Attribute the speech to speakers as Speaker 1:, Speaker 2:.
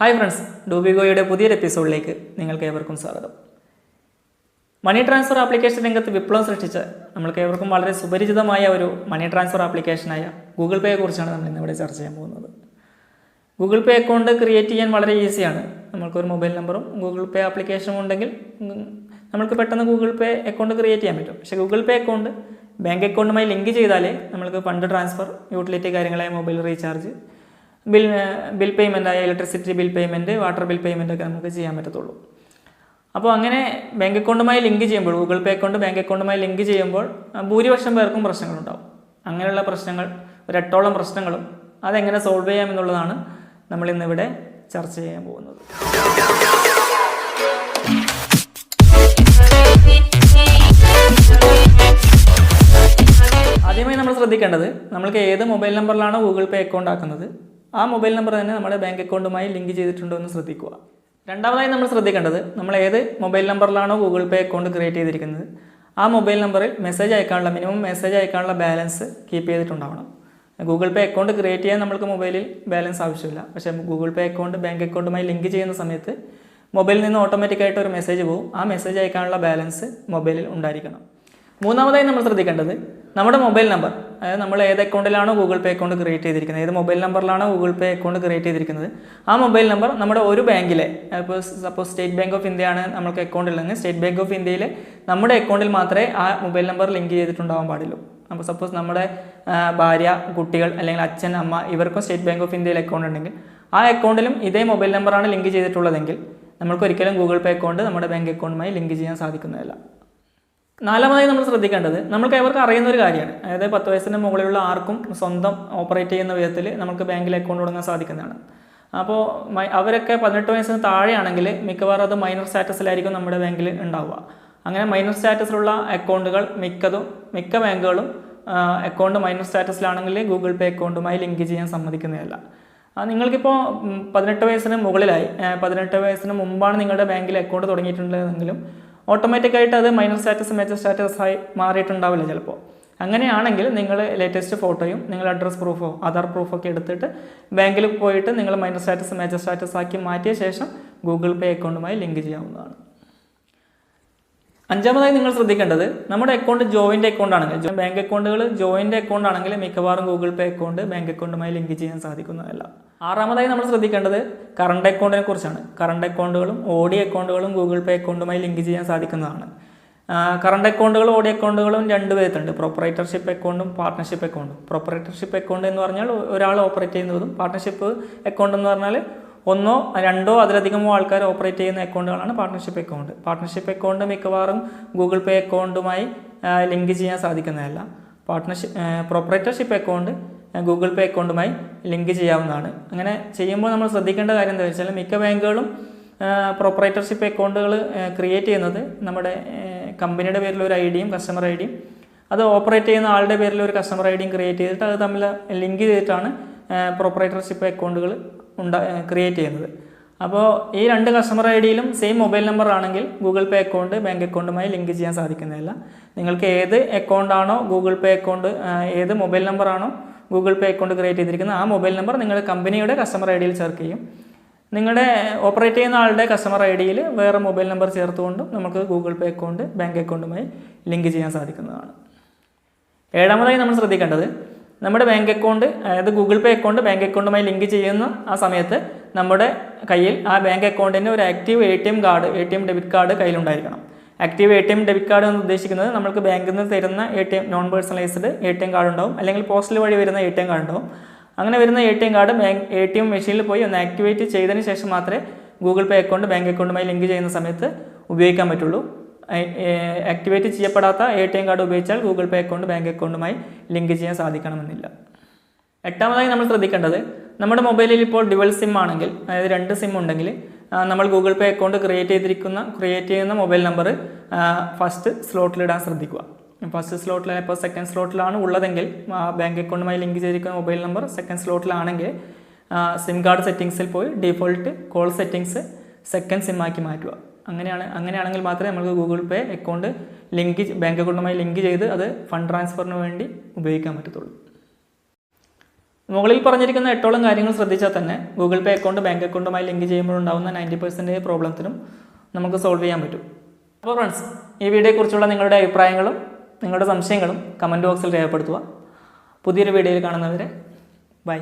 Speaker 1: Hi friends ഡൂബിഗോയുടെ പുതിയൊരു എപ്പിസോഡിലേക്ക് നിങ്ങൾക്ക് ഏവർക്കും സ്വാഗതം. മണി ട്രാൻസ്ഫർ ആപ്ലിക്കേഷൻ രംഗത്ത് വിപ്ലവം സൃഷ്ടിച്ച നമ്മൾക്ക് ഏവർക്കും വളരെ സുപരിചിതമായ ഒരു മണി ട്രാൻസ്ഫർ ആപ്ലിക്കേഷനായ ഗൂഗിൾ പേയെ കുറിച്ചാണ് നമ്മൾ ഇന്നിവിടെ ചർച്ച ചെയ്യാൻ പോകുന്നത്. ഗൂഗിൾ പേ അക്കൗണ്ട് ക്രിയേറ്റ് ചെയ്യാൻ വളരെ ഈസിയാണ്. നമ്മൾക്കൊരു മൊബൈൽ നമ്പറും ഗൂഗിൾ പേ ആപ്ലിക്കേഷനും ഉണ്ടെങ്കിൽ നമ്മൾക്ക് പെട്ടെന്ന് ഗൂഗിൾ പേ അക്കൗണ്ട് ക്രിയേറ്റ് ചെയ്യാൻ പറ്റും. പക്ഷേ ഗൂഗിൾ പേ അക്കൗണ്ട് ബാങ്ക് അക്കൗണ്ടുമായി ലിങ്ക് ചെയ്താലേ നമ്മൾക്ക് fund transfer utility കാര്യങ്ങളായ mobile recharge bill bill payment ആയ electricity bill payment water bill payment ഒക്കെ നമുക്ക് ചെയ്യാൻ പറ്റത്തുള്ളൂ. അപ്പോൾ അങ്ങനെ ബാങ്ക് അക്കൗണ്ടുമായി ലിങ്ക് ചെയ്യുമ്പോൾ ഗൂഗിൾ പേ അക്കൗണ്ട് ബാങ്ക് അക്കൗണ്ടുമായി ലിങ്ക് ചെയ്യുമ്പോൾ ഭൂരിപക്ഷം പേർക്കും പ്രശ്നങ്ങളുണ്ടാവും. അങ്ങനെയുള്ള പ്രശ്നങ്ങൾ ഒരു എട്ടോളം പ്രശ്നങ്ങളും അതെങ്ങനെ സോൾവ് ചെയ്യാം എന്നുള്ളതാണ് നമ്മൾ ഇന്നിവിടെ ചർച്ച ചെയ്യാൻ പോകുന്നത്. ആദ്യമായി നമ്മൾ ശ്രദ്ധിക്കേണ്ടത് നമ്മൾക്ക് ഏത് മൊബൈൽ നമ്പറിലാണോ ഗൂഗിൾ പേ അക്കൗണ്ട് ആക്കുന്നത് ആ മൊബൈൽ നമ്പർ തന്നെ നമ്മുടെ ബാങ്ക് അക്കൗണ്ടുമായി ലിങ്ക് ചെയ്തിട്ടുണ്ടോ എന്ന് ശ്രദ്ധിക്കുക. രണ്ടാമതായി നമ്മൾ ശ്രദ്ധിക്കേണ്ടത് നമ്മൾ ഏത് മൊബൈൽ നമ്പറിലാണോ ഗൂഗിൾ പേ അക്കൗണ്ട് ക്രിയേറ്റ് ചെയ്തിരിക്കുന്നത് ആ മൊബൈൽ നമ്പറിൽ മെസ്സേജ് അയക്കാനുള്ള മിനിമം മെസ്സേജ് അയക്കാനുള്ള ബാലൻസ് കീപ്പ് ചെയ്തിട്ടുണ്ടാവണം. ഗൂഗിൾ പേ അക്കൗണ്ട് ക്രിയേറ്റ് ചെയ്യാൻ നമുക്ക് മൊബൈലിൽ ബാലൻസ് ആവശ്യമില്ല. പക്ഷേ ഗൂഗിൾ പേ അക്കൗണ്ട് ബാങ്ക് അക്കൗണ്ടുമായി ലിങ്ക് ചെയ്യുന്ന സമയത്ത് മൊബൈലിൽ നിന്ന് ഓട്ടോമാറ്റിക്കായിട്ട് ഒരു മെസ്സേജ് പോകും. ആ മെസ്സേജ് അയക്കാനുള്ള ബാലൻസ് മൊബൈലിൽ ഉണ്ടായിരിക്കണം. മൂന്നാമതായി നമ്മൾ ശ്രദ്ധിക്കേണ്ടത് നമ്മുടെ മൊബൈൽ നമ്പർ അതായത് നമ്മൾ ഏത് അക്കൗണ്ടിലാണോ ഗൂഗിൾ പേ അക്കൗണ്ട് ക്രിയേറ്റ് ചെയ്തിരിക്കുന്നത് ഏത് മൊബൈൽ നമ്പറിലാണോ ഗൂഗിൾ പേ അക്കൗണ്ട് ക്രിയേറ്റ് ചെയ്തിരിക്കുന്നത് ആ മൊബൈൽ നമ്പർ നമ്മുടെ ഒരു ബാങ്കിലെ ഇപ്പോൾ സപ്പോസ് സ്റ്റേറ്റ് ബാങ്ക് ഓഫ് ഇന്ത്യയാണ് നമുക്ക് അക്കൗണ്ട് ഉള്ളതെങ്കിൽ സ്റ്റേറ്റ് ബാങ്ക് ഓഫ് ഇന്ത്യയിലെ നമ്മുടെ അക്കൗണ്ടിൽ മാത്രമേ ആ മൊബൈൽ നമ്പർ ലിങ്ക് ചെയ്തിട്ടുണ്ടാവാൻ പാടുള്ളൂ. അപ്പോൾ സപ്പോസ് നമ്മുടെ ഭാര്യ കുട്ടികൾ അല്ലെങ്കിൽ അച്ഛൻ അമ്മ ഇവർക്കും സ്റ്റേറ്റ് ബാങ്ക് ഓഫ് ഇന്ത്യയിൽ അക്കൗണ്ട് ഉണ്ടെങ്കിൽ ആ അക്കൗണ്ടിലും ഇതേ മൊബൈൽ നമ്പറാണ് ലിങ്ക് ചെയ്തിട്ടുള്ളതെങ്കിൽ നമുക്ക് ഒരിക്കലും ഗൂഗിൾ പേ അക്കൗണ്ട് നമ്മുടെ ബാങ്ക് അക്കൗണ്ടുമായി ലിങ്ക് ചെയ്യാൻ സാധിക്കുന്നതല്ല. നാലാമതായി നമ്മൾ ശ്രദ്ധിക്കേണ്ടത് നമ്മൾക്ക് അവർക്ക് അറിയുന്ന ഒരു കാര്യമാണ്. അതായത് പത്ത് വയസ്സിന് മുകളിലുള്ള ആർക്കും സ്വന്തം ഓപ്പറേറ്റ് ചെയ്യുന്ന വിധത്തിൽ നമുക്ക് ബാങ്കിൽ അക്കൗണ്ട് തുടങ്ങാൻ സാധിക്കുന്നതാണ്. അപ്പോൾ അവരൊക്കെ പതിനെട്ട് വയസ്സിന് താഴെയാണെങ്കിൽ മിക്കവാറും അത് മൈനർ സ്റ്റാറ്റസിലായിരിക്കും നമ്മുടെ ബാങ്കിൽ ഉണ്ടാവുക. അങ്ങനെ മൈനർ സ്റ്റാറ്റസിലുള്ള അക്കൗണ്ടുകൾ മിക്കതും മിക്ക ബാങ്കുകളും അക്കൗണ്ട് മൈനർ സ്റ്റാറ്റസിലാണെങ്കിൽ ഗൂഗിൾ പേ അക്കൗണ്ടുമായി ലിങ്ക് ചെയ്യാൻ സമ്മതിക്കുന്നതല്ല. നിങ്ങൾക്കിപ്പോൾ പതിനെട്ട് വയസ്സിന് മുകളിലായി പതിനെട്ട് വയസ്സിന് മുമ്പാണ് നിങ്ങളുടെ ബാങ്കിൽ അക്കൗണ്ട് തുടങ്ങിയിട്ടുള്ളതെങ്കിലും ഓട്ടോമാറ്റിക്കായിട്ട് അത് മൈനർ സ്റ്റാറ്റസ് മേജർ സ്റ്റാറ്റസ് ആയി മാറിയിട്ടുണ്ടാവില്ല ചിലപ്പോൾ അങ്ങനെയാണെങ്കിൽ നിങ്ങൾ ലേറ്റസ്റ്റ് ഫോട്ടോയും നിങ്ങൾ അഡ്രസ് പ്രൂഫോ ആധാർ പ്രൂഫോ ഒക്കെ എടുത്തിട്ട് ബാങ്കിൽ പോയിട്ട് നിങ്ങൾ മൈനർ സ്റ്റാറ്റസ് മേജർ സ്റ്റാറ്റസ് ആക്കി മാറ്റിയ ശേഷം ഗൂഗിൾ പേ അക്കൗണ്ടുമായി ലിങ്ക് ചെയ്യാവുന്നതാണ്. അഞ്ചാമതായി നിങ്ങൾ ശ്രദ്ധിക്കേണ്ടത് നമ്മുടെ അക്കൗണ്ട് ജോയിന്റ് അക്കൗണ്ട് ആണെങ്കിൽ ബാങ്ക് അക്കൗണ്ടുകൾ ജോയിന്റ് അക്കൗണ്ട് ആണെങ്കിൽ മിക്കവാറും ഗൂഗിൾ പേ അക്കൗണ്ട് ബാങ്ക് അക്കൗണ്ടുമായി ലിങ്ക് ചെയ്യാൻ സാധിക്കുന്നതല്ല. ആറാമതായി നമ്മൾ ശ്രദ്ധിക്കേണ്ടത് കറണ്ട് അക്കൗണ്ടിനെ കുറിച്ചാണ്. കറണ്ട് അക്കൗണ്ടുകളും ഓഡി അക്കൗണ്ടുകളും ഗൂഗിൾ പേ അക്കൗണ്ടുമായി ലിങ്ക് ചെയ്യാൻ സാധിക്കുന്നതാണ്. കറണ്ട് അക്കൗണ്ടുകളും ഓഡി അക്കൗണ്ടുകളും രണ്ട് വിധത്തിലുണ്ട്. പ്രൊപ്പറേറ്റർഷിപ്പ് അക്കൗണ്ടും പാർട്ട്ണർഷിപ്പ് അക്കൗണ്ടും പ്രൊപ്പറേറ്റർഷിപ്പ് അക്കൗണ്ട് എന്ന് പറഞ്ഞാൽ ഒരാൾ ഓപ്പറേറ്റ് ചെയ്യുന്നതും പാർട്ട്ണർഷിപ്പ് അക്കൗണ്ട് എന്ന് പറഞ്ഞാൽ ഒന്നോ രണ്ടോ അതിലധികമോ ആൾക്കാർ ഓപ്പറേറ്റ് ചെയ്യുന്ന അക്കൗണ്ടുകളാണ് പാർട്ട്ണർഷിപ്പ് അക്കൗണ്ട് പാർട്ട്ണർഷിപ്പ് അക്കൗണ്ട് മിക്കവാറും ഗൂഗിൾ പേ അക്കൗണ്ടുമായി ലിങ്ക് ചെയ്യാൻ സാധിക്കുന്നതല്ല. Partnership proprietorship account Google Pay അക്കൗണ്ടുമായി ലിങ്ക് ചെയ്യാവുന്നതാണ്. അങ്ങനെ ചെയ്യുമ്പോൾ നമ്മൾ ശ്രദ്ധിക്കേണ്ട കാര്യം എന്താ വെച്ചാൽ മിക്ക ബാങ്കുകളും പ്രൊപ്പറേറ്റർഷിപ്പ് അക്കൗണ്ടുകൾ ക്രിയേറ്റ് ചെയ്യുന്നത് നമ്മുടെ കമ്പനിയുടെ പേരിൽ ഒരു ഐ ഡിയും കസ്റ്റമർ ഐ ഡിയും അത് ഓപ്പറേറ്റ് ചെയ്യുന്ന ആളുടെ പേരിൽ ഒരു കസ്റ്റമർ ഐ ഡിയും ക്രിയേറ്റ് ചെയ്തിട്ട് അത് തമ്മിൽ ലിങ്ക് ചെയ്തിട്ടാണ് പ്രൊപ്പറേറ്റർഷിപ്പ് അക്കൗണ്ടുകൾ ഉണ്ടാ ക്രിയേറ്റ് ചെയ്യുന്നത്. അപ്പോൾ ഈ രണ്ട് കസ്റ്റമർ ഐ ഡിയിലും സെയിം മൊബൈൽ നമ്പർ ആണെങ്കിൽ ഗൂഗിൾ പേ അക്കൗണ്ട് ബാങ്ക് അക്കൗണ്ടുമായി ലിങ്ക് ചെയ്യാൻ സാധിക്കുന്നതല്ല. നിങ്ങൾക്ക് ഏത് അക്കൗണ്ടാണോ ഗൂഗിൾ പേ അക്കൗണ്ട് ഏത് മൊബൈൽ നമ്പറാണോ ഗൂഗിൾ പേ അക്കൗണ്ട് ക്രിയേറ്റ് ചെയ്തിരിക്കുന്നത് ആ മൊബൈൽ നമ്പർ നിങ്ങൾ കമ്പനിയുടെ കസ്റ്റമർ ഐ ഡിയിൽ ചേർക്ക് ചെയ്യും. നിങ്ങളുടെ ഓപ്പറേറ്റ് ചെയ്യുന്ന ആളുടെ കസ്റ്റമർ ഐ ഡിയിൽ വേറെ മൊബൈൽ നമ്പർ ചേർത്തുകൊണ്ടും നമുക്ക് ഗൂഗിൾ പേ അക്കൗണ്ട് ബാങ്ക് അക്കൗണ്ടുമായി ലിങ്ക് ചെയ്യാൻ സാധിക്കുന്നതാണ്. ഏഴാമതായി നമ്മൾ ശ്രദ്ധിക്കേണ്ടത് നമ്മുടെ ബാങ്ക് അക്കൗണ്ട് അതായത് ഗൂഗിൾ പേ അക്കൗണ്ട് ബാങ്ക് അക്കൗണ്ടുമായി ലിങ്ക് ചെയ്യുന്ന ആ സമയത്ത് നമ്മുടെ കയ്യിൽ ആ ബാങ്ക് അക്കൗണ്ടിന്റെ ഒരു active A T M card A T M debit card കയ്യിലുണ്ടായിരിക്കണം. Active A T M debit card എന്ന് ഉദ്ദേശിക്കുന്നത് നമ്മൾക്ക് ബാങ്കിൽ നിന്ന് തരുന്ന A T M non personalised A T M card ഉണ്ടാവും. അല്ലെങ്കിൽ പോസ്റ്റൽ വഴി വരുന്ന എ ടി എം കാർഡ് ഉണ്ടാവും. അങ്ങനെ വരുന്ന A T M card bank A T M മെഷീനിൽ പോയി ഒന്ന് ആക്ടിവേറ്റ് ചെയ്തതിന് ശേഷം മാത്രമേ ഗൂഗിൾ പേ അക്കൗണ്ട് ബാങ്ക് അക്കൗണ്ടുമായി ലിങ്ക് ചെയ്യുന്ന സമയത്ത് ഉപയോഗിക്കാൻ പറ്റുള്ളൂ. ആക്ടിവേറ്റ് ചെയ്യപ്പെടാത്ത എ ടി എം കാർഡ് ഉപയോഗിച്ചാൽ ഗൂഗിൾ പേ അക്കൗണ്ട് ബാങ്ക് അക്കൗണ്ടുമായി ലിങ്ക് ചെയ്യാൻ സാധിക്കണമെന്നില്ല. എട്ടാമതായി നമ്മൾ ശ്രദ്ധിക്കേണ്ടത് നമ്മുടെ മൊബൈലിൽ ഇപ്പോൾ ഡുവൽ സിം ആണെങ്കിൽ അതായത് രണ്ട് സിം ഉണ്ടെങ്കിൽ നമ്മൾ ഗൂഗിൾ പേ അക്കൗണ്ട് ക്രിയേറ്റ് ചെയ്തിരിക്കുന്ന ക്രിയേറ്റ് ചെയ്യുന്ന മൊബൈൽ നമ്പർ ഫസ്റ്റ് സ്ലോട്ടിലിടാൻ ശ്രദ്ധിക്കുക. ഫസ്റ്റ് സ്ലോട്ടിൽ ഇപ്പോൾ സെക്കൻഡ് സ്ലോട്ടിലാണ് ഉള്ളതെങ്കിൽ ബാങ്ക് അക്കൗണ്ടുമായി ലിങ്ക് ചെയ്തിരിക്കുന്ന മൊബൈൽ നമ്പർ സെക്കൻഡ് സ്ലോട്ടിലാണെങ്കിൽ സിം കാർഡ് സെറ്റിങ്സിൽ പോയി default call settings second SIM ആക്കി മാറ്റുക. അങ്ങനെയാണ് അങ്ങനെയാണെങ്കിൽ മാത്രമേ നമുക്ക് Google Pay account link bank അക്കൗണ്ടുമായി ലിങ്ക് ചെയ്ത് അത് ഫണ്ട് ട്രാൻസ്ഫറിന് വേണ്ടി ഉപയോഗിക്കാൻ പറ്റത്തുള്ളൂ. മുകളിൽ പറഞ്ഞിരിക്കുന്ന എട്ടോളം കാര്യങ്ങൾ ശ്രദ്ധിച്ചാൽ തന്നെ ഗൂഗിൾ പേ അക്കൗണ്ട് ബാങ്ക് അക്കൗണ്ടുമായി ലിങ്ക് ചെയ്യുമ്പോൾ ഉണ്ടാകുന്ന നയന്റി പെർസെന്റേജ് പ്രോബ്ലത്തിനും നമുക്ക് സോൾവ് ചെയ്യാൻ പറ്റും. അപ്പോൾ ഫ്രണ്ട്സ് ഈ വീഡിയോയെക്കുറിച്ചുള്ള നിങ്ങളുടെ അഭിപ്രായങ്ങളും നിങ്ങളുടെ സംശയങ്ങളും കമന്റ് ബോക്സിൽ രേഖപ്പെടുത്തുക. പുതിയൊരു വീഡിയോയിൽ കാണുന്നവരെ ബൈ